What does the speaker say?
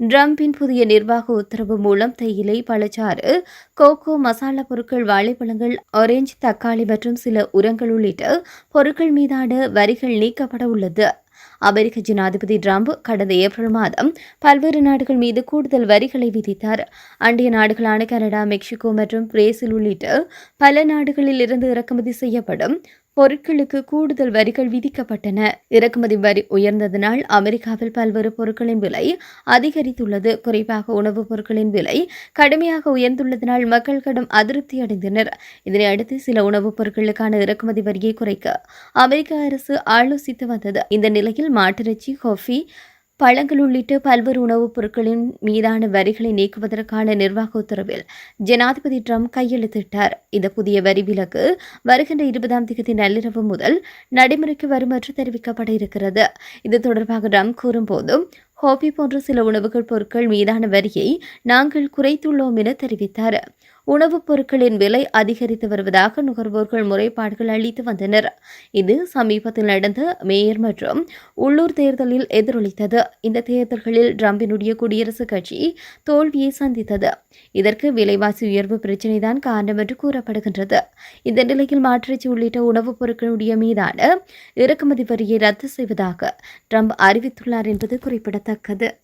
டிரம்பின் புதிய நிர்வாக உத்தரவு மூலம் தேயிலை பழச்சாறு கோகோ மசாலா பொருட்கள் வாழைப்பழங்கள் ஆரஞ்சு தக்காளி மற்றும் சில உரங்கள் உள்ளிட்ட பொருட்கள் மீதான வரிகள் நீக்கப்பட உள்ளது. அமெரிக்க ஜனாதிபதி டிரம்ப் கடந்த ஏப்ரல் மாதம் பல்வேறு நாடுகள் மீது கூடுதல் வரிகளை விதித்தார். அண்டிய நாடுகளான கனடா மெக்சிகோ மற்றும் பிரேசில் உள்ளிட்ட பல நாடுகளில் இருந்து இறக்குமதி செய்யப்படும் பொருட்களுக்கு கூடுதல் வரிகள் விதிக்கப்பட்டன. இறக்குமதி வரி உயர்ந்ததனால் அமெரிக்காவில் பல்வேறு பொருட்களின் விலை அதிகரித்துள்ளது. குறிப்பாக உணவுப் பொருட்களின் விலை கடுமையாக உயர்ந்துள்ளதனால் மக்கள் கடும் அதிருப்தி அடைந்தனர். இதனை அடுத்து சில உணவுப் பொருட்களுக்கான இறக்குமதி வரியை குறைக்க அமெரிக்க அரசு ஆலோசித்து வந்தது. இந்த நிலை விலையில் மாட்டிறைச்சி காஃபி பழங்கள் உள்ளிட்ட பல்வேறு உணவுப் பொருட்களின் மீதான வரிகளை நீக்குவதற்கான நிர்வாக உத்தரவில் ஜனாதிபதி ட்ரம்ப் கையெழுத்திட்டார். இந்த புதிய வரி விலக்கு வருகின்ற இருபதாம் தேதி நள்ளிரவு முதல் நடைமுறைக்கு வரும் என்று தெரிவிக்கப்பட இருக்கிறது. இது தொடர்பாக ட்ரம்ப் கூறும்போதும் ஹோபி போன்ற சில உணவுகள் பொருட்கள் மீதான வரியை நாங்கள் குறைத்துள்ளோம் என தெரிவித்தார். உணவுப் பொருட்களின் விலை அதிகரித்து வருவதாக நுகர்வோர்கள் முறைப்பாடுகள் அளித்து வந்தனர். இது சமீபத்தில் நடந்த மேயர் மற்றும் உள்ளூர் தேர்தலில் எதிரொலித்தது. இந்த தேர்தல்களில் ட்ரம்பினுடைய குடியரசுக் கட்சி தோல்வியை சந்தித்தது. இதற்கு விலைவாசி உயர்வு பிரச்சினைதான் காரணம் என்று கூறப்படுகின்றது. இந்த நிலையில் மாற்றிச்சி உள்ளிட்ட உணவுப் பொருட்களுடைய மீதான இறக்குமதி வரியை ரத்து செய்வதாக ட்ரம்ப் அறிவித்துள்ளார் என்பது குறிப்பிடத்தக்கது.